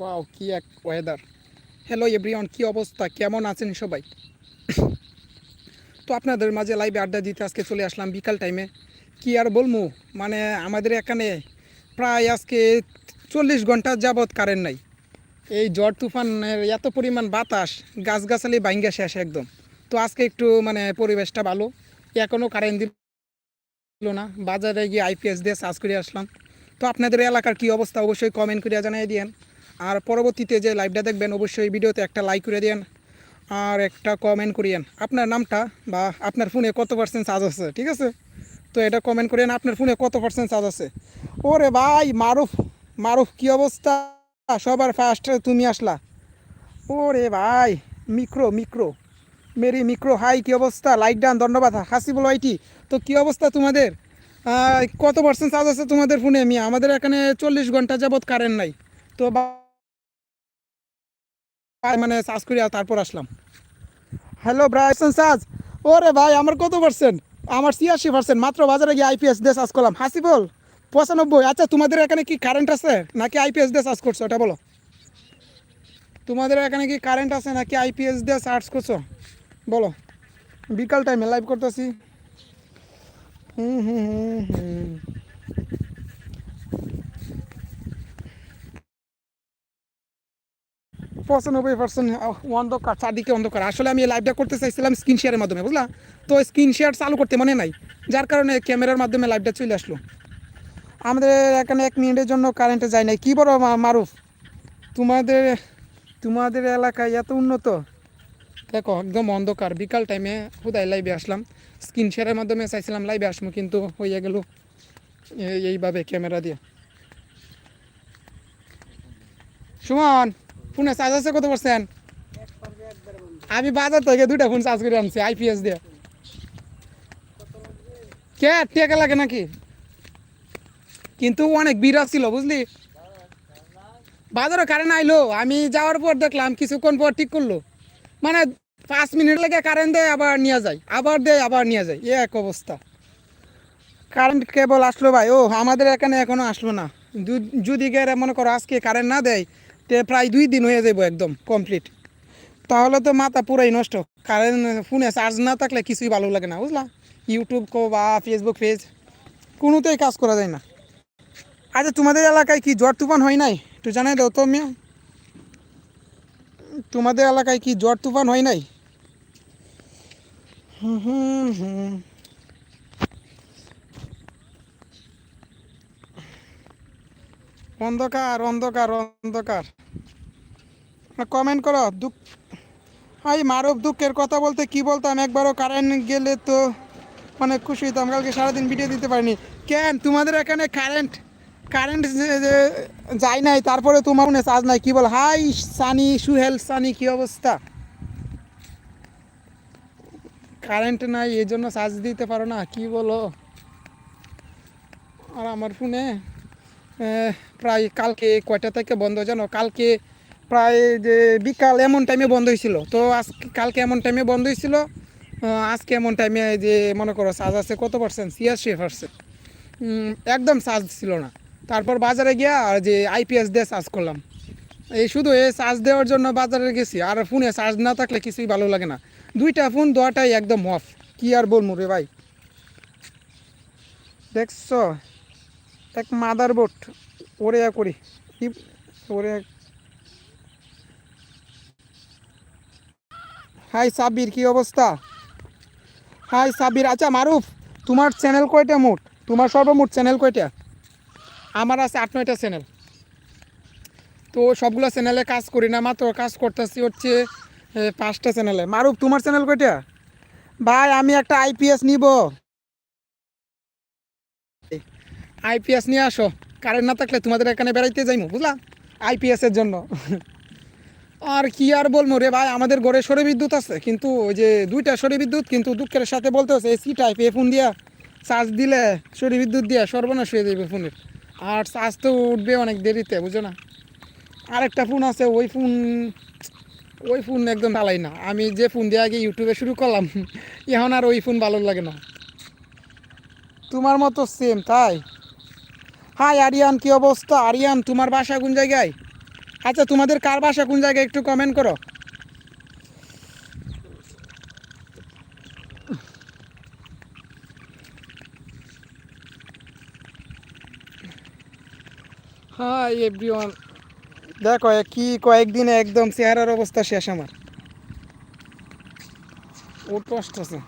Wow কি এক weather hello everyone কি অবস্থা? কেমন আছেন সবাই? তো আপনাদের মাঝে লাইভে আড্ডা দিতে আজকে চলে আসলাম বিকাল টাইমে কি আর বলব? মানে আমাদের এখানে প্রায় আজকে চল্লিশ ঘণ্টা যাবৎ কারেন্ট নাই। এই ঝড় তুফানের এত পরিমাণ বাতাস, গাছগাছালি বাইঙ্গা শেষ একদম। তো আজকে একটু মানে পরিবেশটা ভালো। এখনও কারেন্ট দিল না। বাজারে গিয়ে আইপিএস দিয়ে সার্চ করে আসলাম। তো আপনাদের এলাকার কি অবস্থা? অবশ্যই কমেন্ট করে জানিয়ে দিয়েন। আর পরবর্তীতে যে লাইভটা দেখবেন, অবশ্যই ভিডিওতে একটা লাইক করে দিয়েন আর একটা কমেন্ট করিয়েন। আপনার নামটা বা আপনার ফোনে কত পার্সেন্ট চার্জ আছে, ঠিক আছে? তো এটা কমেন্ট করিয়েন, আপনার ফোনে কত পার্সেন্ট চার্জ আছে? ওরে ভাই, মারুফ মারুফ, কি অবস্থা? সবার ফার্স্ট তুমি আসলা। ওরে ভাই মিক্রো মিক্রো মেরি মিক্রো হাই কি অবস্থা? লাইক ডান ধন্যবাদ। হাসি হাসিবুল আইটি তো কি অবস্থা তোমাদের? কত পার্সেন্ট চার্জ আছে তোমাদের ফোনে আমি আমাদের এখানে চল্লিশ ঘণ্টা যাবৎ কারেন্ট নাই। তো মানে চার্জ করি আর তারপর আসলাম। হ্যালো ব্রাইসন চার্জ ওরে ভাই, আমার কত পার্সেন্ট আমার ছিয়াশি পার্সেন্ট মাত্র বাজারে গিয়ে আইপিএস দিয়ে চার্জ করলাম। হাসিবল পঁচানব্বই। আচ্ছা তোমাদের এখানে কি কারেন্ট আছে? নাকি আইপিএস দিয়ে চার্জ করছ? ওটা বলো। তোমাদের এখানে কি কারেন্ট আছে? নাকি আইপিএস দিয়ে চার্জ করছ? বলো। বিকাল টাইমে লাইভ করতেছি। হুম হুম হুম হুম। পঁচানব্বই পার্সেন্ট অন্ধকার, চারদিকে অন্ধকার। আসলে আমি এই লাইভটা করতে চাইছিলাম স্ক্রিন শেয়ারের মাধ্যমে, বুঝলা? তো স্ক্রিন শেয়ার চালু করতে মনে নাই, যার কারণে ক্যামেরার মাধ্যমে লাইভটা চলে আসলো। আমাদের এখানে এক মিনিটের জন্য কারেন্টে যায় নাই। কী বড় মারুফ? তোমাদের তোমাদের এলাকায় এত উন্নত? দেখো, একদম অন্ধকার। বিকাল টাইমে হুদায় লাইভে আসলাম। স্ক্রিন শেয়ারের মাধ্যমে চাইছিলাম লাইভে আসব, কিন্তু হয়ে গেল এই- এইভাবে ক্যামেরা দিয়ে। সুমন! ফোনে চার্জ আছে কত পার্সেন্ট আমি বাজার থেকে দুইটা ফোন চার্জ করে আনছি আইপিএস দিয়ে। কে টেকা লাগে নাকি? কিন্তু অনেক বিরাট ছিল বুঝলি? বাজারে কারেন্ট আইলো, আমি যাওয়ার পর দেখলাম কিছুক্ষণ পর ঠিক করল। মানে পাঁচ মিনিট লাগে কারেন্ট দেয়, আবার নিয়ে যায়, আবার দেয়, আবার নিয়ে যায় এ এক অবস্থা। কারেন্ট কেবল আসলো ভাই, ও, আমাদের এখানে এখনও আসলো না। যদি মনে করো আজকে কারেন্ট না দেয় তে প্রায় দুই দিন হয়ে যাব একদম কমপ্লিট তাহলে তো মাথা পুরাই নষ্ট। কারেন্ট ফোনে চার্জ না থাকলে কিছুই ভালো লাগে না, বুঝলা? ইউটিউব কো বা ফেসবুক পেজ কোনোতেই কাজ করা যায় না। আচ্ছা তোমাদের এলাকায় কি জ্বর তুফান হয় নাই? একটু জানাই দাও তো মিয়া। তোমাদের এলাকায় কি জ্বর তুফান হয় নাই? হুম হুম হুম। অন্ধকার অন্ধকার অন্ধকার। কমেন্ট করো, দুঃখ হাই মারব দুঃখের কথা বলতে কি বলতাম? একবারও কারেন্ট গেলে তো অনেক খুশি হইতাম। কালকে সারাদিন ভিডিও দিতে পারিনি। কেন? তোমাদের এখানে কারেন্ট কারেন্ট যায় নাই, তারপরে তোমার মনে চার্জ নাই। কি বল? হাই সানি, সুহেল সানি, কি অবস্থা? কারেন্ট নাই এই জন্য চার্জ দিতে পারো না, কি বলো? আর আমার ফোনে প্রায় কালকে কয়টা থেকে বন্ধ জানো? কালকে প্রায় যে বিকাল এমন টাইমে বন্ধ হয়েছিল। তো আজকে, কালকে এমন টাইমে বন্ধ হয়েছিল। আজকে এমন টাইমে যে মনে করো চার্জ আছে কত পার্সেন্ট ছিয়াশি পার্সেন্ট একদম চার্জ ছিল না। তারপর বাজারে গিয়া আর যে আইপিএস দিয়ে চার্জ করলাম। এই শুধু এই চার্জ দেওয়ার জন্য বাজারে গেছি। আর ফোনে চার্জ না থাকলে কিছুই ভালো লাগে না। দুইটা ফোন দোয়াটাই একদম অফ কি আর বলব রে ভাই? দেখছ? এক মাদার বোট, ওরে করি কি, ওরে হাই সাবির কি অবস্থা? হাই সাবির আচ্ছা মারুফ, তোমার চ্যানেল কয়টা মোট? তোমার সর্বমোট চ্যানেল কয়টা? আমার আছে আট, নয়টা চ্যানেল তো সবগুলো চ্যানেলে কাজ করি না, মাত্র কাজ করতেছি হচ্ছে পাঁচটা চ্যানেলে মারুফ, তোমার চ্যানেল কয়টা? ভাই, আমি একটা আইপিএস নিব। আইপিএস নিয়ে আসো। কারেন্ট না থাকলে তোমাদের এখানে বেড়াইতে যাইমু, বুঝলা? আইপিএস এর জন্য। আর কি আর বলব রে ভাই, আমাদের ঘরে সরে বিদ্যুৎ আছে, কিন্তু ওই যে দুইটা সরে বিদ্যুৎ, কিন্তু দুঃখের সাথে বলতে হচ্ছে এসি টাইপ এ ফোন দিয়া চার্জ দিলে সরে বিদ্যুৎ দিয়া সর্বনাশ হয়ে যাবে ফোনের আর চার্জ তো উঠবে অনেক দেরিতে, বুঝো না? আরেকটা ফোন আছে, ওই ফোন ওই ফোন একদম ভালোই না। আমি যে ফোন দিয়ে আগে ইউটিউবে শুরু করলাম, এখন আর ওই ফোন ভালো লাগে না। তোমার মতো সেম তাই? হাই আরিয়ান, কি অবস্থা? আরিয়ান, তোমার বাসা কোন জায়গায়? আচ্ছা তোমাদের কার বাসা কোন জায়গায় একটু কমেন্ট করো। Hi everyone. দেখো কি কয়েকদিনে একদম চেহারার অবস্থা শেষ আমার। ও কষ্ট আছে।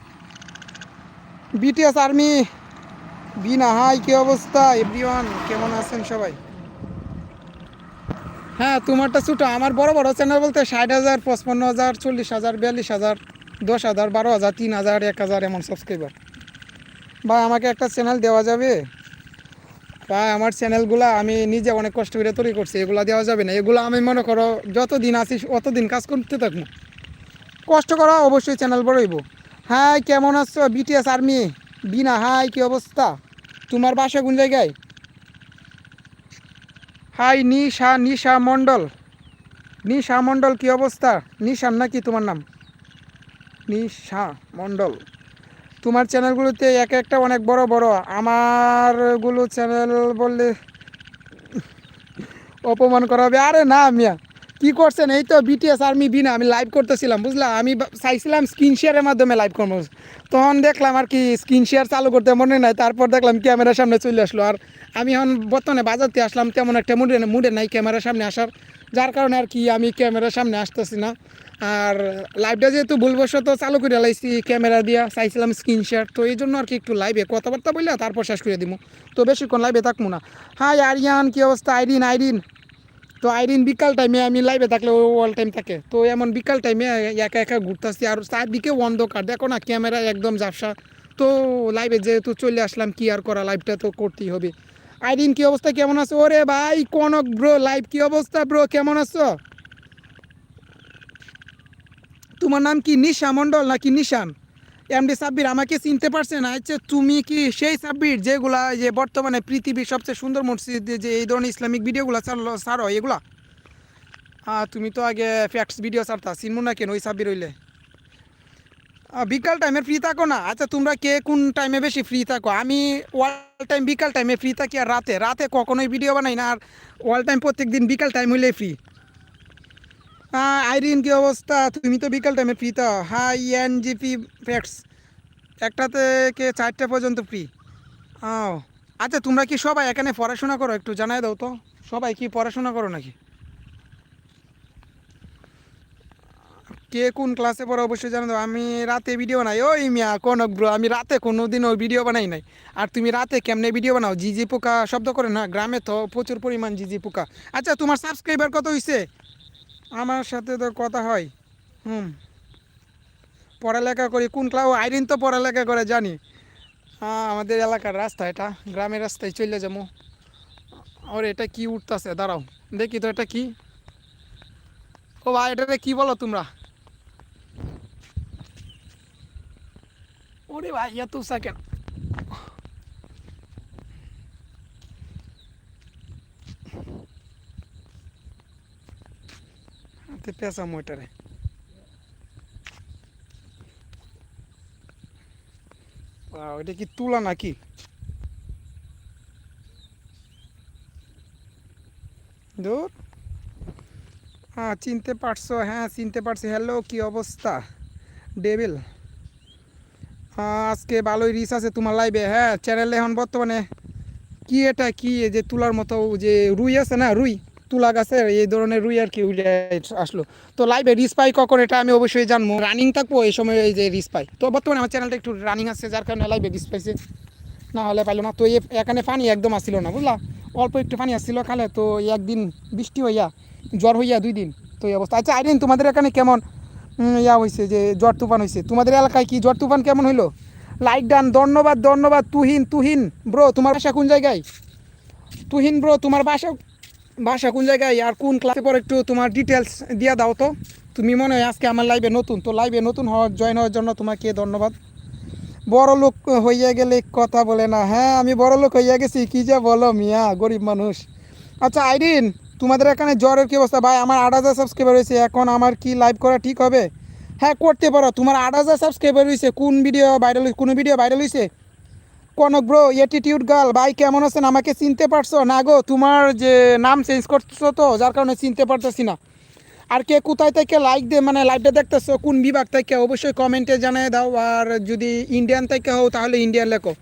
বিটিএস আর্মি বিনা হাই, কি অবস্থা? এভরিওয়ান, কেমন আছেন সবাই? হ্যাঁ তোমারটা ছোটো। আমার বড় বড় চ্যানেল বলতে ষাট হাজার, পঁচপান্ন হাজার, চল্লিশ হাজার, বিয়াল্লিশ হাজার, দশ হাজার, বারো হাজার, তিন হাজার, এক হাজার এমন সাবস্ক্রাইবার বা আমাকে একটা চ্যানেল দেওয়া যাবে? বা আমার চ্যানেলগুলো আমি নিজে অনেক কষ্ট করে তৈরি করছি, এগুলো দেওয়া যাবে না। এগুলো আমি মনে করো, যতদিন আছি, অতদিন কাজ করতে থাকব। কষ্ট করা অবশ্যই চ্যানেল বড়ইব হাই, কেমন আছো? বিটিএস আর্মি বিনা হাই, কি অবস্থা? তোমার বাসা কোন জায়গায়? হাই, নিশা নিশা মণ্ডল। নিশা মণ্ডল কি অবস্থা? নিশান নাকি তোমার নাম? নিশা মণ্ডল। তোমার চ্যানেলগুলোতে এক একটা অনেক বড় বড়। আমারগুলো চ্যানেল বললে অপমান করা হবে। আরে না, মিয়া। কি করছেন? এই তো বিটিএস আর্মি বিনা, আমি লাইভ করতেছিলাম, বুঝলা? আমি চাইছিলাম স্ক্রিন শেয়ারের মাধ্যমে লাইভ করব। তখন দেখলাম আর কি স্ক্রিন শেয়ার চালু করতে মনে নাই, তারপর দেখলাম ক্যামেরার সামনে চলে আসলো। আর আমি এখন বর্তমানে বাজারতে আসলাম, তেমন একটা মুডে মুডে নাই ক্যামেরার সামনে আসার, যার কারণে আর কি আমি ক্যামেরার সামনে আসতেছি না। আর লাইভটা যেহেতু ভুলবশত চালু করে লাইছি, ক্যামেরা দিয়া চাইছিলাম স্ক্রিন শেয়ার তো এই জন্য আর কি একটু লাইভে কথাবার্তা বললে তারপর শেষ করে দিব তো বেশিক্ষণ লাইভে থাকব না। হাই আরিয়ান, কী অবস্থা? আইরিন আইরিন। তো আইরিন বিকাল টাইমে আমি লাইভে থাকলে ও অল টাইম থাকে। তো এমন বিকাল টাইমে একা একা ঘুরতেছি আর চারদিকে অন্ধকার। দেখো না ক্যামেরা একদম ঝাপসা। তো লাইভে যেহেতু চলে আসলাম, কি আর করা লাইভটা তো করতেই হবে। আইরিন, কি অবস্থা? কেমন আছো? ওরে ভাই, কনক ব্রো লাইভ কি অবস্থা ব্রো কেমন আছো? তোমার নাম কি? নিশা মণ্ডল নাকি নিশান? এমডি সাব্বির, আমাকে চিনতে পারছে না। আচ্ছা তুমি কি সেই সাব্বির যেগুলা যে বর্তমানে পৃথিবীর সবচেয়ে সুন্দর মসজিদে, যে এই ধরনের ইসলামিক ভিডিওগুলো ছাড়ো, এগুলা? হ্যাঁ তুমি তো আগে ফ্যাক্টস ভিডিও ছাড়তা, চিনবো না কেন ওই সাব্বির হইলে? বিকাল টাইমে ফ্রি থাকো না? আচ্ছা তোমরা কে কোন টাইমে বেশি ফ্রি থাকো? আমি অল টাইম বিকাল টাইমে ফ্রি থাকি আর রাতে। রাতে কখনোই ভিডিও বানাই না, আর অল টাইম প্রত্যেক দিন বিকাল টাইম হইলে ফ্রি আইরিন, কি অবস্থা? তুমি তো বিকাল টাইমে ফ্রি তো। হাই এনজিপি ফ্যাক্টস একটা থেকে চারটে পর্যন্ত ফ্রি ও আচ্ছা তোমরা কি সবাই এখানে পড়াশোনা করো? একটু জানাই দাও তো। সবাই কি পড়াশোনা করো নাকি? কে কোন ক্লাসে পড়ো অবশ্যই জানো দাও। আমি রাতে ভিডিও বানাই। ওই মিয়া, কনক ব্রো আমি রাতে কোনো দিনও ভিডিও বানাই নাই। আর তুমি রাতে কেমনে ভিডিও বানাও? জিজি পোকা শব্দ করে না? গ্রামে তো প্রচুর পরিমাণ জিজি পোকা। আচ্ছা তোমার সাবস্ক্রাইবার কত হয়েছে আমার সাথে তো কথা হয়। হুম। পড়ালেখা করি। কোন ক্লাব আইরিন তো পড়ালেখা করে, জানি। হ্যাঁ আমাদের এলাকার রাস্তা এটা। গ্রামের রাস্তায় চলে যাব। আর এটা কি উঠতেছে? দাঁড়াও। দেখি তো এটা কি। ও ভাই, এটাতে কি বলো তোমরা? ওরে ভাই, এত সেকেন্ড হাতে পেঁচা মোটারে এটা কি তুলা নাকি? দূর হ্যাঁ চিনতে পারছ হ্যাঁ চিনতে পারছি। হ্যালো, কি অবস্থা? হ্যাঁ আজকে ভালোই রিস আছে তোমার লাইভে হ্যাঁ চ্যানেলে এখন বর্তমানে। কি এটা কি? যে তুলার মতো যে রুই আছে না, রুই? তুলা গাছের এই ধরনের রুই আর কি আসলো। তো লাইভে রিস পাই কখন এটা আমি অবশ্যই জানব। রানিং থাকব এই সময় এই যে রিস পাই তো বর্তমানে আমার চ্যানেলটা একটু রানিং আছে, যার কারণে লাইভে রিস পাইছে না হলে পাইলো না। তো এখানে পানি একদম আসছিল না, বুঝলা? অল্প একটু পানি আসছিল খালে তো একদিন বৃষ্টি হইয়া, জ্বর হইয়া দুই দিন। তো এই অবস্থা। আচ্ছা আইরিন, তোমাদের এখানে কেমন ইয়া হয়েছে যে জ্বর তুফান হয়েছে তোমাদের এলাকায় কি জ্বর তুফান কেমন হইল? লাইক ডান ধন্যবাদ ধন্যবাদ, তুহিন তুহিন ব্রো তোমার বাসা কোন জায়গায়? তুহিন ব্রো তোমার বাসা বাসা কোন জায়গায় আর কোন ক্লাসে পর একটু তোমার ডিটেলস দিয়ে দাও তো। তুমি মনে হয় আজকে আমার লাইভে নতুন, তো লাইভে নতুন হওয়ার জয়েন হওয়ার জন্য তোমাকে ধন্যবাদ। বড় লোক হইয়া গেলে কথা বলে না। হ্যাঁ আমি বড় লোক হইয়া গেছি, কি যে বলো মিয়া, গরিব মানুষ। আচ্ছা আইরিন, তোমাদের এখানে জ্বরের কি অবস্থা? ভাই, আমার আট হাজার সাবস্ক্রাইবার হয়েছে, এখন আমার কি লাইভ করা ঠিক হবে? হ্যাঁ করতে পারো। তোমার আট হাজার সাবস্ক্রাইবার হয়েছে, কোন ভিডিও ভাইরাল কোন ভিডিও ভাইরাল হয়েছে কনক ব্রো এটিটিউড গার্ল ভাই কেমন আছেন? আমাকে চিনতে পারছ? না গো, তোমার যে নাম চেঞ্জ করছ তো, যার কারণে চিনতে পারতেছি না। আর কে কোথায় থেকে লাইক দে মানে লাইভটা দেখতেছো? কোন বিভাগ থেকে? অবশ্যই কমেন্টে জানিয়ে দাও। আর যদি ইন্ডিয়ান থেকে হও, তাহলে ইন্ডিয়ান লেখো।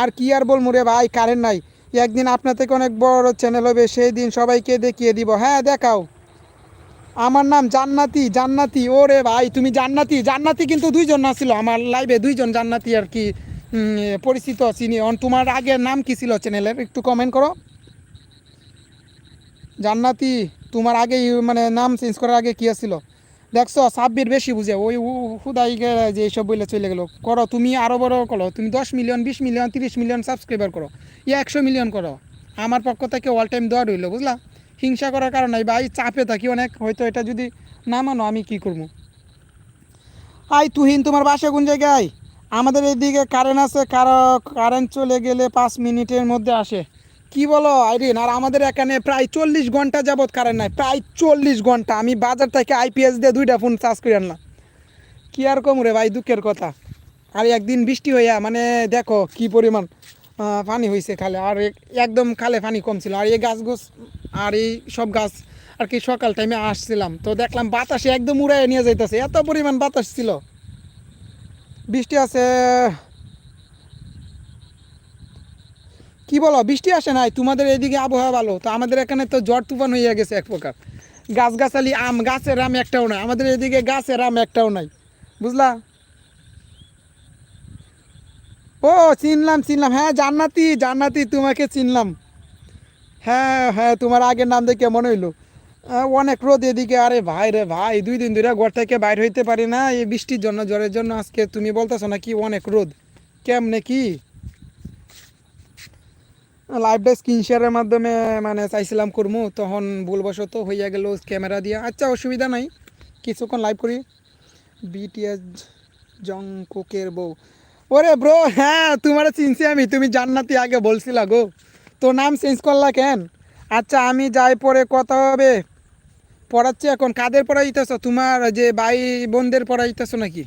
আর কি আর বলব রে ভাই কারেন্ট নাই। একদিন আপনার থেকে অনেক বড় চ্যানেল হবে সেই দিন সবাইকে দেখিয়ে দিব। হ্যাঁ দেখাও। আমার নাম জান্নাতি জান্নাতি। ওরে ভাই, তুমি জান্নাতি। জান্নাতি কিন্তু দুইজন না ছিল, আমার লাইভে দুইজন জান্নাতি আর কি। পরিচিত চিনি অন, তোমার আগের নাম কি ছিল চ্যানেলের একটু কমেন্ট করো। জান্নাতি, তোমার আগে মানে নাম চেঞ্জ করার আগে কি ছিল দেখছ সাব্বির বেশি বুঝে। ওই হুদাই যে এইসব বলে চলে গেলো। করো, তুমি আরও বড় করো। তুমি দশ মিলিয়ন বিশ মিলিয়ন তিরিশ মিলিয়ন সাবস্ক্রাইবার করো। ইয়া একশো মিলিয়ন করো। আমার পক্ষ থেকে অল টাইম দেওয়া রইল, বুঝলা? হিংসা করার কারণ ভাই, চাপে থাকি অনেক। হয়তো এটা যদি না মানো, আমি কি করব? আই তুহিন, তোমার বাসা কোন জায়গায়? আমাদের এদিকে কারেন্ট আছে কারেন্ট চলে গেলে পাঁচ মিনিটের মধ্যে আসে। কি বলো, আইরিন? আর আমাদের এখানে প্রায় চল্লিশ ঘণ্টা যাবত কারেন্ট নাই। প্রায় চল্লিশ ঘণ্টা। আমি বাজার থেকে আইপিএস দিয়ে দুইটা ফোন চার্জ করে আনলাম। কি আর কম রে ভাই, দুঃখের কথা। আর একদিন বৃষ্টি হইয়া মানে দেখো কি পরিমাণ পানি হয়েছে খালে। আর একদম খালে পানি কম ছিল। আর এই গাছ গোছ আর এই সব গাছ আর কি সকাল টাইমে আসছিলাম। তো দেখলাম বাতাসে একদম উড়াই নিয়ে যাইতেছে। এত পরিমাণ বাতাস ছিল। বৃষ্টি আছে। কি বলো, বৃষ্টি আসে নাই? তোমাদের এইদিকে আবহাওয়া ভালো? তো আমাদের এখানে তো জ্বর তুফান হয়ে গেছে এক প্রকার। গাছগাছালি, আম, গাছের আম একটাও নাই। আমাদের এদিকে গাছের আম একটাও নাই। বুঝলা? ও, চিনলাম চিনলাম। হ্যাঁ জান্নাতি জান্নাতি তোমাকে চিনলাম। হ্যাঁ হ্যাঁ তোমার আগের নাম দেখে মনে হইল। অনেক রোদ এদিকে, আরে ভাই রে ভাই, দুই দিন ধরে ঘর থেকে বাইর হইতে পারি না, এই বৃষ্টির জন্য, জ্বরের জন্য আজকে তুমি বলতেছো না কি অনেক রোদ? কেমনে কি? লাইভটা স্ক্রিন শেয়ারের মাধ্যমে মানে চাইছিলাম করব তখন ভুলবশত হইয়া গেল ক্যামেরা দিয়ে। আচ্ছা অসুবিধা নাই, কিছুক্ষণ লাইভ করি। বিটিএস জংকুকের বউ। ওরে ব্রো হ্যাঁ তোমার চিনছি আমি, তুমি জান্নাতি আগে বলছিলা গো। তো নাম চেঞ্জ করলা কেন? আচ্ছা আমি যাই, পরে কথা হবে। পড়াচ্ছি এখন? কাদের পড়াইতেছ তোমার যে ভাই বোনদের পড়াইতেছ নাকি?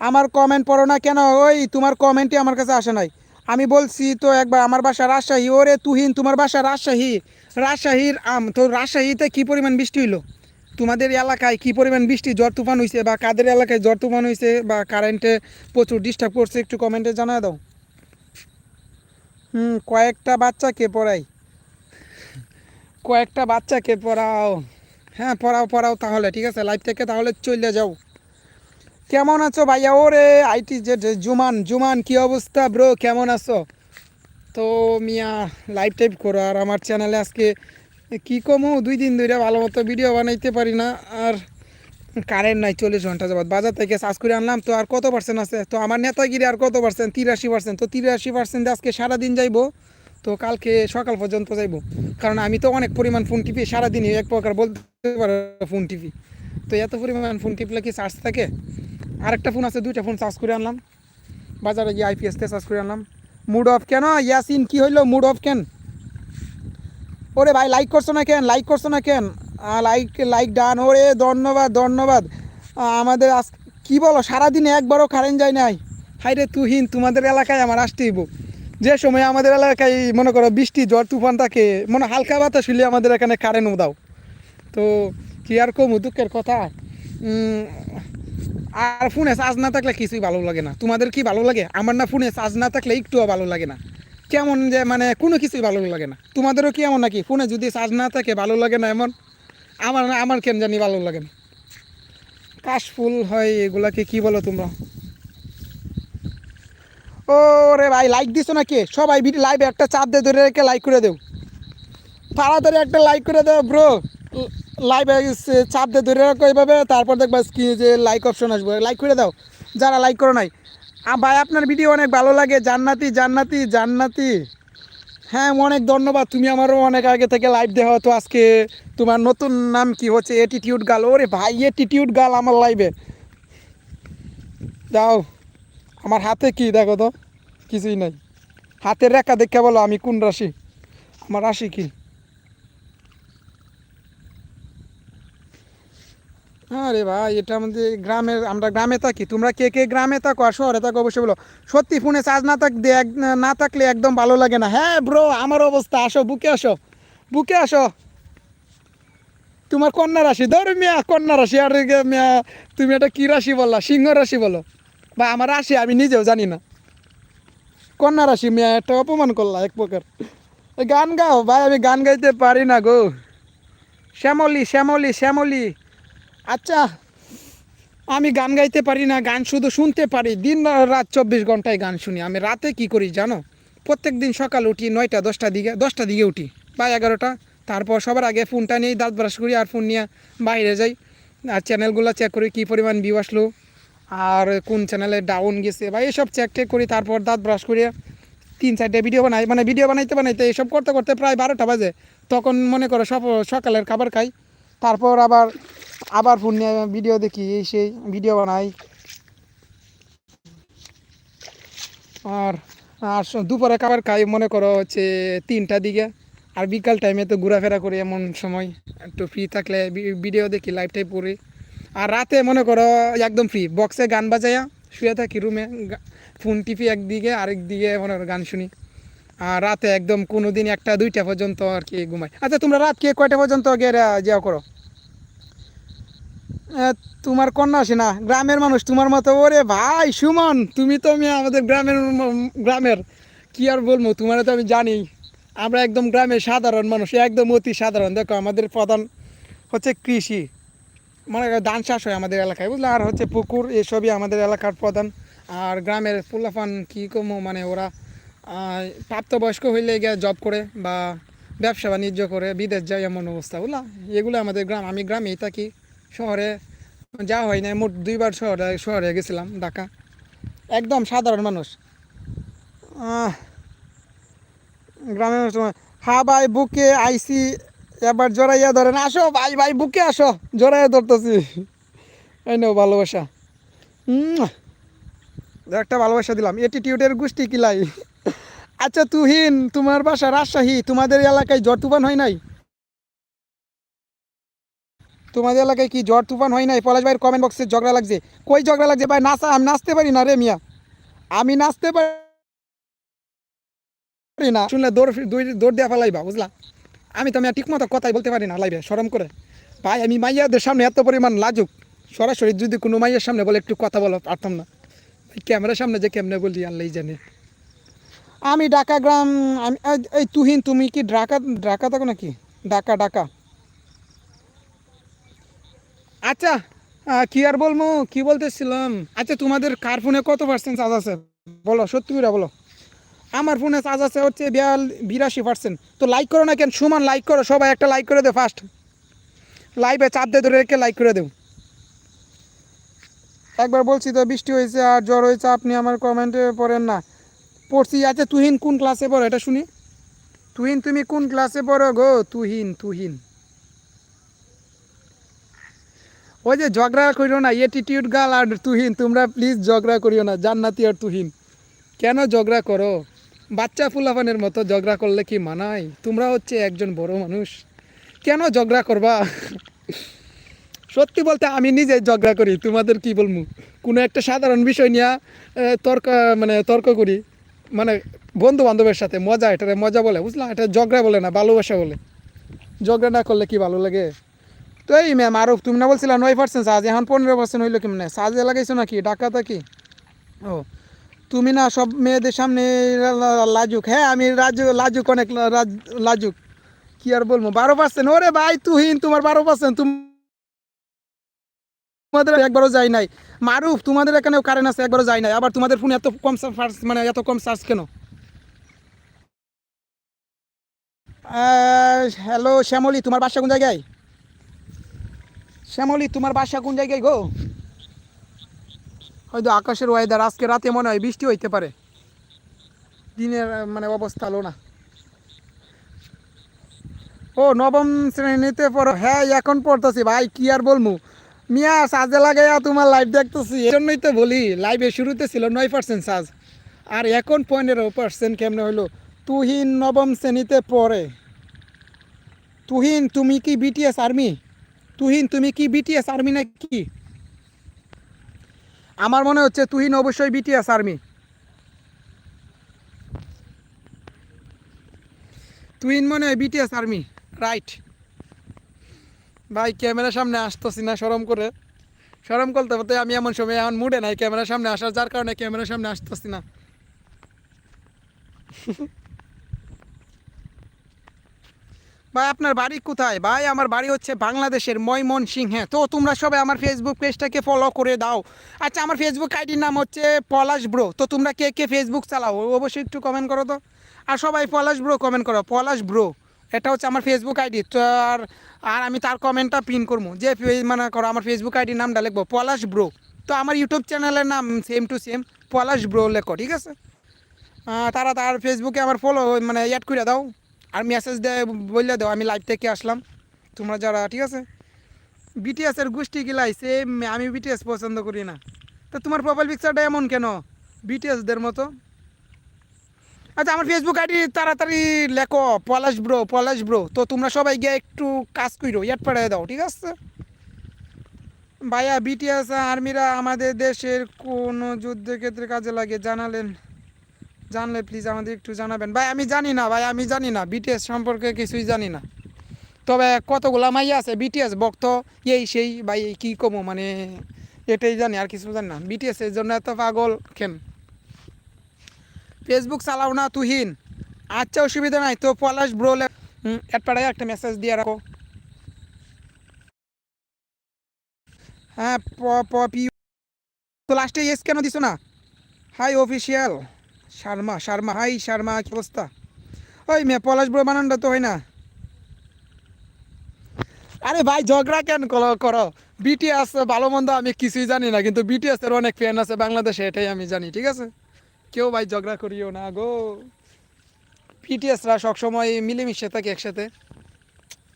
আমার কমেন্ট পড়ো না কেন? ওই তোমার কমেন্টই আমার কাছে আসে নাই। আমি বলছি তো একবার আমার বাসা রাজশাহী। ওরে তুহিন, তোমার বাসা রাজশাহী। রাজশাহীর আম, তো রাজশাহীতে কী পরিমাণ বৃষ্টি হইল? তোমাদের এলাকায় কী পরিমাণ বৃষ্টি ঝড় তুফান হয়েছে বা কাদের এলাকায় ঝড় তুফান হয়েছে বা কারেন্টে প্রচুর ডিস্টার্ব করছে একটু কমেন্টে জানা দাও। হুম, কয়েকটা বাচ্চাকে পড়াই। কয়েকটা বাচ্চাকে পড়াও। হ্যাঁ পড়াও পড়াও তাহলে, ঠিক আছে? লাইভ থেকে তাহলে চলে যাও। কেমন আছো ভাইয়া? ওরে আইটি যে জুমান জুমান, কি অবস্থা ব্রো কেমন আছো? তো মিয়া লাইভ টাইপ করো, আর আমার চ্যানেলে আজকে কি কমো? দুই দিন ধরে ভালো মতো ভিডিও বানাইতে পারি না, আর কারেন্ট নাই, চল্লিশ ঘণ্টা যাবত বাজার থেকে চার্জ করে আনলাম, তো আর কত পার্সেন্ট আছে? তো আমার নেতাগিরি আর কত পার্সেন্ট তিরাশি পার্সেন্ট তো তিরাশি পার্সেন্ট আজকে সারাদিন যাইবো। তো কালকে সকাল পর্যন্ত যাইবো। কারণ আমি তো অনেক পরিমাণ ফোন টিপি, সারাদিনই এক প্রকার বলতে পারো ফোন টিপি। তো এত পরিমাণ ফোন টিপলে কি চার্জ থাকে? আরেকটা ফোন আছে, দুইটা ফোন চার্জ করে আনলাম। বাজারে গিয়ে আইপিএসতে চার্জ করে আনলাম। মুড অফ কেন? ইয়াসিন কি হইল মুড অফ কেন? ওরে ভাই লাইক করছ না কেন? লাইক করছ না কেন? লাইক লাইক ডান ওরে, ধন্যবাদ ধন্যবাদ। আমাদের আজ, কি বলো? সারাদিনে একবারও কারেন্ট যায় নাই। হাই রে তুহিন, তোমাদের এলাকায় আমার আসতেই বউ। যে সময় আমাদের এলাকায়, মনে করো, বৃষ্টি ঝড় তুফান থাকে, মনে হালকা বাতাস হইলে আমাদের এখানে কারেন্ট দাও তো কি আর কমু, দুঃখের কথা। আর ফোনে চার্জ না থাকলে কিছুই ভালো লাগে না। তোমাদের কি ভালো লাগে? আমার না ফোনে চার্জ না থাকলে একটুও ভালো লাগে না। কেমন যে মানে কোনো কিছুই ভালো লাগে না। তোমাদেরও কি এমন নাকি? ফোনে যদি চার্জ না থাকে, ভালো লাগে না এমন? আমার আমার কেন জানি ভালো লাগে না। কাশফুল হয়, এগুলাকে কি বলো তোমরা? ও রে ভাই লাইক দিছো নাকি? সবাই ভিডিও লাইভে একটা চাপ দিয়ে ধরে রেখে লাইক করে দেও। তাড়াতাড়ি একটা লাইক করে দাও ব্রো লাইভে চাপ দিয়ে ধরে রাখো এইভাবে, তারপর দেখবা কি যে লাইক অপশন আসবে। লাইক করে দাও। যারা লাইক করো নাই ভাই, আপনার ভিডিও অনেক ভালো লাগে। জান্নাতি জান্নাতি জান্নাতি। হ্যাঁ অনেক ধন্যবাদ। তুমি আমারও অনেক আগে থেকে লাইভ দেওয়া তো আজকে তোমার নতুন নাম কি হচ্ছে? এটিটিউড গাল ওরে ভাই এটিটিউড গাল আমার লাইভে যাও আমার হাতে কি দেখো তো? কিছুই নাই। হাতের রেখা দেখে বলো, আমি কোন রাশি? আমার রাশি কি? হ্যাঁ রে ভাই, এটা আমাদের গ্রামের, আমরা গ্রামে থাকি। তোমরা কে কে গ্রামে থাকো আর শহরে থাকো অবশ্যই বলো। সত্যি ফোনে চার্জ না এক- না থাকলে একদম ভালো লাগে না। হ্যাঁ ব্রো আমার অবস্থা। আসো, বুকে আসো। বুকে আসো। তোমার কন্যা রাশি? ধর মিয়া, কন্যা রাশি। আর মিয়া, তুমি এটা কি রাশি বললা? সিংহ রাশি বলো। বা আমার রাশি আমি নিজেও জানি না। কন্যা রাশি মিয়া, একটা অপমান করলা এক প্রকার। গান গাও, ভাই, আমি গান গাইতে পারি না গো। শ্যামলি শ্যামলি শ্যামলি। আচ্ছা আমি গান গাইতে পারি না, গান শুধু শুনতে পারি। দিন রাত চব্বিশ ঘন্টায় গান শুনি। আমি রাতে কি করি জানো? প্রত্যেক দিন সকাল উঠি নয়টা, দশটা দিকে দশটা দিকে উঠি। বা এগারোটা। তারপর সবার আগে ফোনটা নিয়ে দাঁত ব্রাশ করি আর ফোন নিয়ে বাইরে যাই। আর চ্যানেলগুলো চেক করি, কী পরিমাণ ভিউ আসলো। আর কোন চ্যানেলে ডাউন গেছে বা এসব চেক টেক করি, তারপর দাঁত ব্রাশ করিয়ে তিন চারটে ভিডিও বানাই মানে ভিডিও বানাইতে বানাইতে এসব করতে করতে প্রায় বারোটা বাজে। তখন মনে করো সব সকালের খাবার খাই, তারপর আবার আবার ফোন নিয়ে ভিডিও দেখি, এই সেই ভিডিও বানাই। আর আর দুপুরে খাবার খাই, মনে করো হচ্ছে তিনটা দিকে। আর বিকাল টাইমে তো ঘোরাফেরা করি এমন সময়, একটু ফ্রি থাকলে ভিডিও দেখি লাইভ টাইপ করি আর রাতে মনে করো একদম ফ্রি বক্সে গান বাজাইয়া শুয়ে থাকি রুমে ফোন টিপি একদিকে, আরেক দিকে মনে করো গান শুনি। আর রাতে একদম কোনো দিন একটা, দুইটা পর্যন্ত আর কি ঘুমাই। আচ্ছা তোমরা রাত কে কয়টা পর্যন্ত যাওয়া করো? তোমার কন্যা আসে না? গ্রামের মানুষ, তোমার মতো, ওরে ভাই, সুমন, তুমি তো আমি আমাদের গ্রামের গ্রামের। কি আর বলব, তোমার তো আমি জানি। আমরা একদম গ্রামের সাধারণ মানুষ, একদম অতি সাধারণ। দেখো, আমাদের প্রধান হচ্ছে কৃষি। মনে করো ধান চাষ হয় আমাদের এলাকায় বুঝলে আর হচ্ছে পুকুর, এসবই আমাদের এলাকার প্রধান। আর গ্রামের ফুলাফান কী কমো মানে ওরা প্রাপ্তবয়স্ক হইলে গিয়ে জব করে বা ব্যবসা বাণিজ্য করে, বিদেশ যায় এমন অবস্থা, বুঝলা? এগুলো আমাদের গ্রাম, আমি গ্রামেই থাকি, শহরে যাওয়া হয় না, মোট দুইবার শহরে শহরে গেছিলাম, ঢাকা। একদম সাধারণ মানুষ। গ্রামের হা ভাই বুকে আইসি এবার জড়াইয়া ধরেন। আসো ভাই ভাই, বুকে আসো। জড়াইয়া ধরতেছি। এই নাও ভালোবাসা। একটা ভালোবাসা দিলাম। এটিটিউডের গোষ্ঠী কিলাই আচ্ছা তুহিন, তোমার বাসা রাজশাহী। তোমাদের এলাকায় জ্বর তুফান হয় নাই? তোমাদের এলাকায় কি ঝড় তুফান হয় নাই? পলাশ ভাইয়ের কমেন্ট বক্সে ঝগড়া লাগছে। কই ঝগড়া লাগছে? ভাই, নাচা, আমি নাচতে পারি না রে মিয়া। আমি নাচতে পারি না। শুনলে দৌড় দৌড়- দৌড় দেওয়া ফেলাইবা, বুঝলা? আমি তো আমি ঠিক মতো কথাই বলতে পারি না লাইভে সরম করে। ভাই, আমি মাইয়াদের সামনে এত পরিমাণ লাজুক। সরাসরি যদি কোনো মাইয়ের সামনে বলে একটু কথা বলো পারতাম না। ক্যামেরার সামনে যে কেমনে বলি আল্লাহ জানে। আমি ঢাকা গ্রাম, আমি, এই- তুহিন, তুমি কি ঢাকা ঢাকা থাকো নাকি? ঢাকা ঢাকা। আচ্ছা কি আর বলব? কি বলতেছিলাম? আচ্ছা তোমাদের কার ফোনে কত পার্সেন্ট চার্জ আছে? বলো, সত্যি বলো। আমার ফোনে চার্জ আছে হচ্ছে বিয়াল বিরাশি পার্সেন্ট। তো লাইক করো না কেন? সমান লাইক করো, সবাই একটা লাইক করে দে ফার্স্ট লাইভে চাপ দিয়ে ধরে রেখে লাইক করে দেও। একবার বলছি তো, বৃষ্টি হয়েছে আর জ্বর হয়েছে, আপনি আমার কমেন্টে পড়েন না। পড়ছি আচ্ছা তুহিন কোন ক্লাসে পড়ো? এটা শুনি। তুহিন, তুমি কোন ক্লাসে পড়ো গো? তুহিন তুহিন। ওই যে ঝগড়া করিও না এটিটিউড গাল আর তুহিন, তোমরা প্লিজ ঝগড়া করিও না, জান্নাতি আর তুহিন। কেন ঝগড়া করো? বাচ্চা ফুলাফানের মতো ঝগড়া করলে কি মানায়? তোমরা হচ্ছে একজন বড় মানুষ। কেন ঝগড়া করবা? সত্যি বলতে আমি নিজে ঝগড়া করি, তোমাদের কি বলব? কোনো একটা সাধারণ বিষয় নিয়ে তর্ক মানে তর্ক করি। মানে বন্ধু বান্ধবের সাথে মজা, এটারে মজা বলে, বুঝলা? এটা ঝগড়া বলে না, ভালোবাসা বলে। ঝগড়া না করলে কি ভালো লাগে? তো এই ম্যাম আরও তুমি না বলছিলা নয় পার্সেন্ট সাজ এখন পনেরো পার্সেন্ট হইল কি মানে সাজে লাগাইছো নাকি? ডাকাতা কি? ও তুমি না সব মেয়েদের সামনে লাজুক। হ্যাঁ আমি রাজু, লাজুক অনেক লাজুক। কি আর বলব? বারো পার্সেন্ট ওরে ভাই, তুহিন, তোমার বারো পার্সেন্ট তোমাদের একবারও যাই নাই। মারুফ, তোমাদের এখানেও কারেন্ট আছে, একবারও যাই নাই। আবার তোমাদের ফোন এত কম মানে এত কম চার্জ কেন? হ্যালো শ্যামলি, তোমার বাসা কোন জায়গায়? শ্যামলি, তোমার বাসা কোন জায়গায় গো? হয়তো আকাশের ওয়েদার আজকে রাতে মনে হয় বৃষ্টি হইতে পারে। দিনের মানে অবস্থা হলো না। ও, নবম শ্রেণীতে পড়ো। হ্যাঁ এখন পড়তেছি। ভাই, কি আর বলব মিয়া, সাজে লাগাইয়া তোমার লাইভ দেখতেছি। এই জন্যই তো বলি লাইভে শুরুতে ছিল নয় পার্সেন্ট সাজ। আর এখন পনেরো পার্সেন্ট কেমনে হইল? তুহিন নবম শ্রেণীতে পড়ে। তুহিন, তুমি কি বিটিএস আর্মি তুহিন, তুমি কি বিটিএস আর্মি নাকি? আমার মনে হচ্ছে তুহিন অবশ্যই বিটিএস আর্মি তুহিন মনে হয় বিটিএস আর্মি রাইট ভাই ক্যামেরার সামনে আসতেছি না, সরম করে। সরম করতে করতে আমি এমন সময় এমন মুডে নাই ক্যামেরার সামনে আসার, যার কারণে ক্যামেরার সামনে আসতেছি না। ভাই, আপনার বাড়ি কোথায়? ভাই, আমার বাড়ি হচ্ছে বাংলাদেশের ময়মনসিংহে। তো তোমরা সবাই আমার ফেসবুক পেজটাকে ফলো করে দাও। আচ্ছা আমার ফেসবুক আইডির নাম হচ্ছে পলাশ ব্রো। তো তোমরা কে কে ফেসবুক চালাও? অবশ্যই একটু কমেন্ট করো তো। আর সবাই পলাশ ব্রো কমেন্ট করো। পলাশ ব্রো, এটা হচ্ছে আমার ফেসবুক আইডি তো আর আর আমি তার কমেন্টটা পিন করব। যে মানে করো, আমার ফেসবুক আইডির নামটা লিখব, পলাশ ব্রো। তো আমার ইউটিউব চ্যানেলের নাম same to same Palash bro লেখো, ঠিক আছে? তারা তার ফেসবুকে আমার ফলো মানে অ্যাড করে দাও। আর মেসেজ দেয় বললে দাও, আমি লাইভ থেকে আসলাম। তোমরা যারা, ঠিক আছে? বিটিএসের গোষ্ঠী গিলাই সেম আমি বিটিএস পছন্দ করি না। তো তোমার প্রোফাইল পিকচারটা এমন কেন? বিটিএসদের মতো? আচ্ছা আমার ফেসবুক আইডি তাড়াতাড়ি লেখো, পলাশ ব্রো পলাশ ব্রো তো তোমরা সবাই গিয়ে একটু কাজ করো ইয়াদ পাঠিয়ে দাও, ঠিক আছে? ভাইয়া বিটিএস আর্মিরা আমাদের দেশের কোনো যুদ্ধের ক্ষেত্রে কাজে লাগে, জানালেন। জানলে প্লিজ আমাদের একটু জানাবেন। ভাই, আমি জানি না, ভাই, আমি জানি না বিটিএস সম্পর্কে কিছুই জানি না। তবে কতগুলা মাইয়া আছে? বিটিএস ভক্ত, এই সেই, ভাই কী কমো মানে এটাই জানি, আর কিছু জানি না। বিটিএস এর জন্য এত পাগল কেন? ফেসবুক চালাও না, তুহিন। আচ্ছা অসুবিধা নাই। তো পলাশ ব্রোলে এক পাড়ায় একটা মেসেজ দিয়ে রাখো। হ্যাঁ তো লাস্টে ইয়েস কেন দিছো না? Hi official Sharma Sharma hi Sharma কি অবস্থা? ওই মেয়ে পলাশ ব্রো বানানটা তো হয় না। আরে ভাই, ঝগড়া কেন করো? বিটিএস ভালো মন্দ আমি কিছুই জানি না, কিন্তু বিটিএস এর অনেক ফ্যান আছে বাংলাদেশে, এটাই আমি জানি, ঠিক আছে? কেউ ভাই ঝগড়া করিও না গো। বিটিএসরা সবসময় মিলেমিশে থাকে একসাথে।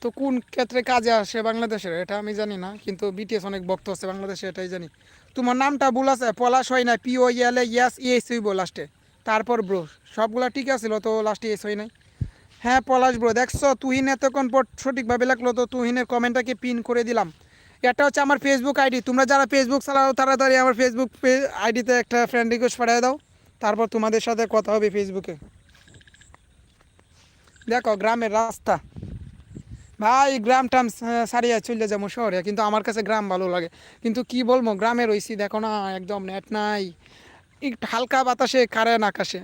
তো কোন ক্ষেত্রে কাজে আসে বাংলাদেশের, এটা আমি জানি না, কিন্তু বিটিএস অনেক ভক্ত আছে বাংলাদেশে, এটাই জানি। তোমার নামটা ভুল আছে, পলাশ হয় না পি ও এল এ ইয়াস হইব লাস্টে তারপর ব্রো সবগুলা ঠিক আছিল তো লাস্টে এস হয় নাই। হ্যাঁ পলাশ ব্রো দেখছ, তুহিন এতক্ষণ পর সঠিকভাবে লাগল তো, তুহিনের কমেন্টটাকে পিন করে দিলাম। এটা হচ্ছে আমার ফেসবুক আইডি তোমরা যারা ফেসবুক চালাও, তাড়াতাড়ি আমার ফেসবুক আইডিতে একটা ফ্রেন্ড রিকোয়েস্ট পাঠিয়ে দাও। তারপর তোমাদের সাথে কথা হবে ফেসবুকে দেখো, গ্রামের রাস্তা। ভাই, গ্রাম টাম সারিয়া চলে যাব শহরে, কিন্তু আমার কাছে গ্রাম ভালো লাগে। কিন্তু কি বলব গ্রামে রয়েছি দেখো না, একদম নেট নাই। একটু হালকা বাতাসে, কারেন আকাশে।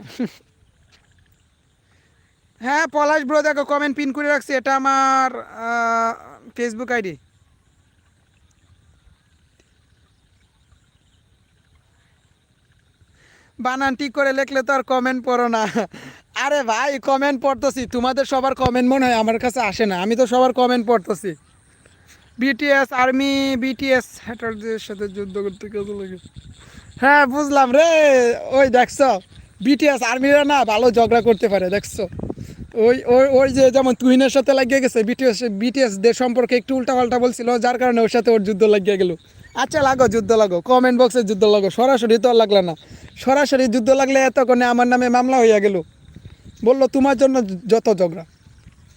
হ্যাঁ পলাশ ব্রো, দেখো কমেন্ট পিন করে রাখছি। এটা আমার ফেসবুক আইডি বানান ঠিক করে লিখলে তো আর কমেন্ট পড়ো না। আরে ভাই কমেন্ট পড়তেছি। তোমাদের সবার কমেন্ট মনে হয় আমার কাছে আসে না। আমি তো সবার কমেন্ট পড়তেছি। বিটিএস আর্মি বিটিএস হ্যাটারদের সাথে যুদ্ধ করতে কেউ লাগে হ্যাঁ বুঝলাম রে। ওই দেখছ বিটিএস আর্মিরা না ভালো ঝগড়া করতে পারে, দেখছ। ওই ওই ওই যে যেমন তুহিনের সাথে লাগিয়ে গেছে বিটিএস বিটিএস দের সম্পর্কে একটু উল্টাপাল্টা বলছিল, যার কারণে ওর সাথে ওর যুদ্ধ লাগিয়ে গেল। আচ্ছা লাগো, যুদ্ধ লাগো কমেন্ট বক্সে যুদ্ধ লাগো, সরাসরি তো লাগল না। সরাসরি যুদ্ধ লাগলে এতক্ষণে আমার নামে মামলা হইয়া গেল। বলল, তোমার জন্য যত ঝগড়া,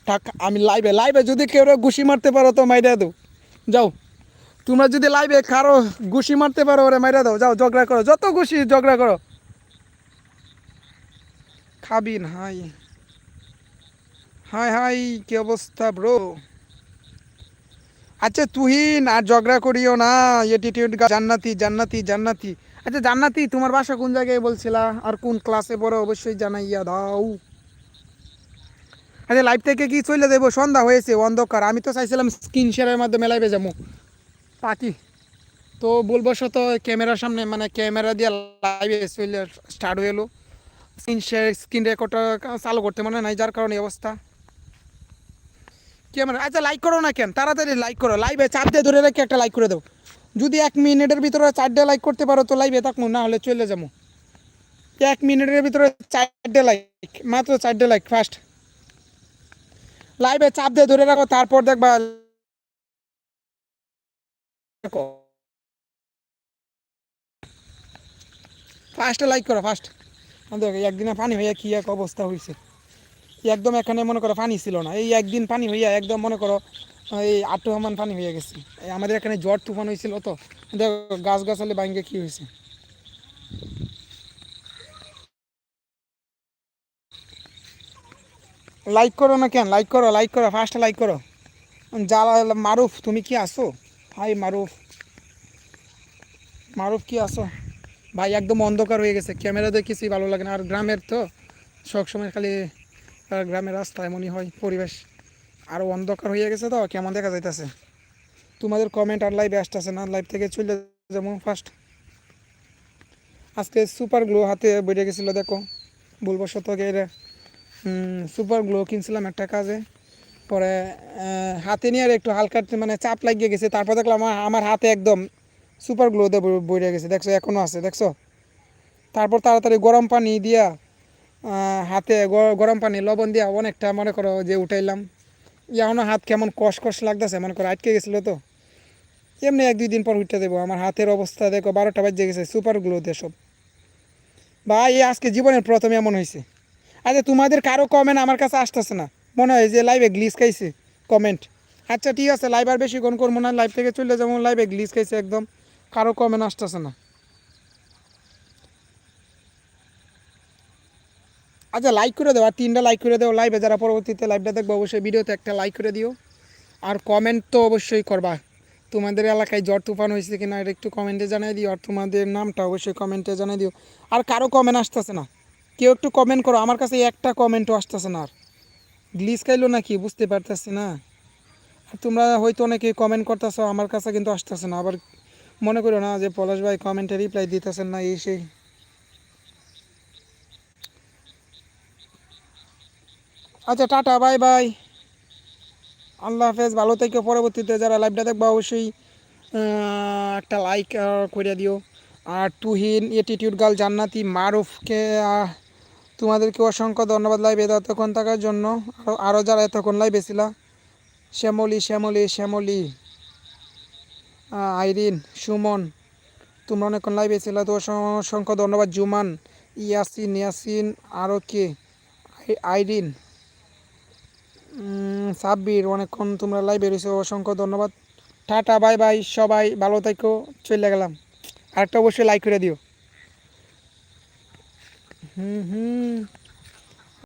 থাক, আমি লাইভে লাইভে যদি কেউ ঘুষি মারতে পারো তো মাইরা দাও। যাও। তোমরা যদি লাইভে কারও ঘুষি মারতে পারো, ওরে মাইরা দাও, যাও, ঝগড়া করো, যত ঘুষি, ঝগড়া করো। খাবিন হাই। হাই হাই, কি অবস্থা ব্রো আচ্ছা তুহিন, আর ঝগড়া করিও না এটিটিউড জান্নাতি জান্নাতি জান্নাতি। আচ্ছা জান্নাতি, তোমার বাসা কোন জায়গায় বলছিলা? আর কোন ক্লাসে পড়ো, অবশ্যই জানাইয়া দাও। আচ্ছা লাইভ থেকে কি চলে দেবো সন্ধ্যা হয়েছে, অন্ধকার। আমি তো চাইছিলাম স্ক্রিন শেয়ারের মাধ্যমে লাইভে যাব। পাখি। তো বলব তো ক্যামেরার সামনে মানে ক্যামেরা দিয়ে লাইভে স্টার্ট হয়ে এলো। স্ক্রিন শেয়ার স্ক্রিন রেকর্ডটা চালু করতে মনে নাই, যার কারণে অবস্থা। ক্যামেরা আচ্ছা লাইক করো না কেন? তাড়াতাড়ি লাইক করো। লাইভে দিয়ে ধরে রেখে একটা লাইক করে দাও। যদি এক মিনিটের ভিতরে চারটে লাইক করতে পারো, তো লাইভে থাকব, না হলে চলে যাব। এক মিনিটের ভিতরে চারটে লাইক মাত্র চারটে লাইক ফার্স্ট লাইভে চাপ দিয়ে ধরে রাখো, তারপর দেখবা ফার্স্টে লাইক করো ফার্স্ট দেখো, একদিনে পানি হইয়া কি এক অবস্থা হয়েছে একদম এখানে মনে করো পানি ছিল না। এই একদিন পানি হইয়া একদম মনে করো, এই আটু হামান পানি হয়ে গেছে। আমাদের এখানে ঝড় তুফান হয়েছিল তো। দেখো গাছ গাছালে ভাঙ্গে কি হয়েছে লাইক করো না কেন? লাইক করো লাইক করো। ফার্স্ট লাইক করো। জালা, মারুফ, তুমি কি আসো হাই মারুফ। মারুফ, কি আসো ভাই, একদম অন্ধকার হয়ে গেছে। ক্যামেরা দিয়ে কিছুই ভালো লাগে না। আর গ্রামের তো, সবসময় খালি গ্রামের রাস্তা এমনই হয়, পরিবেশ। আরও অন্ধকার হয়ে গেছে তো, কেমন দেখা যাইতেছে? তোমাদের কমেন্ট আর লাইভে আসতেছে না লাইভ থেকে চলে যাব ফার্স্ট আজকে সুপার গ্লো হাতে বেড়ে গেছিল, দেখো। ভুলবশত এর সুপার গ্লো কিনছিলাম একটা কাজে। পরে হাতে নিয়ে আর একটু হালকা মানে চাপ লাগিয়ে গেছে। তারপর দেখলাম আমার হাতে একদম সুপার গ্লো দিয়ে বইরে গেছে। দেখছ এখনও আছে, দেখছ? তারপর তাড়াতাড়ি গরম পানি দিয়া হাতে গরম পানি, লবণ দিয়া অনেকটা মনে করো যে উঠাইলাম। এখনও হাত কেমন কষ কষ লাগতেছে, মনে করো আটকে গেছিল তো। এমনি এক দুই দিন পর উঠতে দেবো। আমার হাতের অবস্থা দেখো, বারোটা বাজে গেছে সুপার গ্লো দিয়ে সব। ভাই আজকে জীবনের প্রথম এমন হয়েছে আচ্ছা তোমাদের কারও কমেন্ট আমার কাছে আসতেছে না? মনে হয় যে লাইভে গ্লিস খাইছে কমেন্ট আচ্ছা ঠিক আছে লাইভ আর বেশি কোন করব না লাইভ থেকে চলে যাব লাইভে গ্লিস খাইছে একদম, কারও কমেন্ট আসতেছে না। আচ্ছা লাইক করে দাও, আর তিনটা লাইক করে দাও লাইভে যারা পরবর্তীতে লাইভটা দেখব, অবশ্যই ভিডিওতে একটা লাইক করে দিও। আর কমেন্ট তো অবশ্যই করবা। তোমাদের এলাকায় জ্বর তুফান হয়েছে কিনা, এটা একটু কমেন্টে জানিয়ে দিও, আর তোমাদের নামটা অবশ্যই কমেন্টে জানিয়ে দিও। আর কারও কমেন্ট আসতেছে না। কেউ একটু কমেন্ট করো, আমার কাছে একটা কমেন্টও আসতেছে না আর। গ্লিস খাইলো নাকি, বুঝতে পারতেছি না। আর তোমরা হয়তো অনেকে কমেন্ট করতেছো, আমার কাছে কিন্তু আসতেছে না। আবার মনে করো না যে পলাশ ভাই কমেন্টে রিপ্লাই দিতেছেন না এই সেই আচ্ছা টাটা বাই বাই আল্লাহ হাফেজ, ভালো থেকে। পরবর্তীতে যারা লাইভটা দেখবা, অবশ্যই একটা লাইক করে দিও। আর তুহিন এটিটিউড গার্ল জান্নাতি, মারুফকে তোমাদেরকে অসংখ্য ধন্যবাদ লাইভে এতক্ষণ থাকার জন্য। আরও যারা এতক্ষণ লাইভে ছিল, শ্যামলি শ্যামলি শ্যামলি আইরিন, সুমন, তোমরা অনেকক্ষণ লাইভে ছিল, তো অসং- অসংখ্য ধন্যবাদ, জুমান, ইয়াসিন ইয়াসিন আরও কে? আইরিন সাব্বির, অনেকক্ষণ তোমরা লাইভে রয়েছো, অসংখ্য ধন্যবাদ। টাটা, বাই বাই, সবাই ভালো থেকো, চলে গেলাম। আরেকটা অবশ্যই লাইক করে দিও। হুম হুম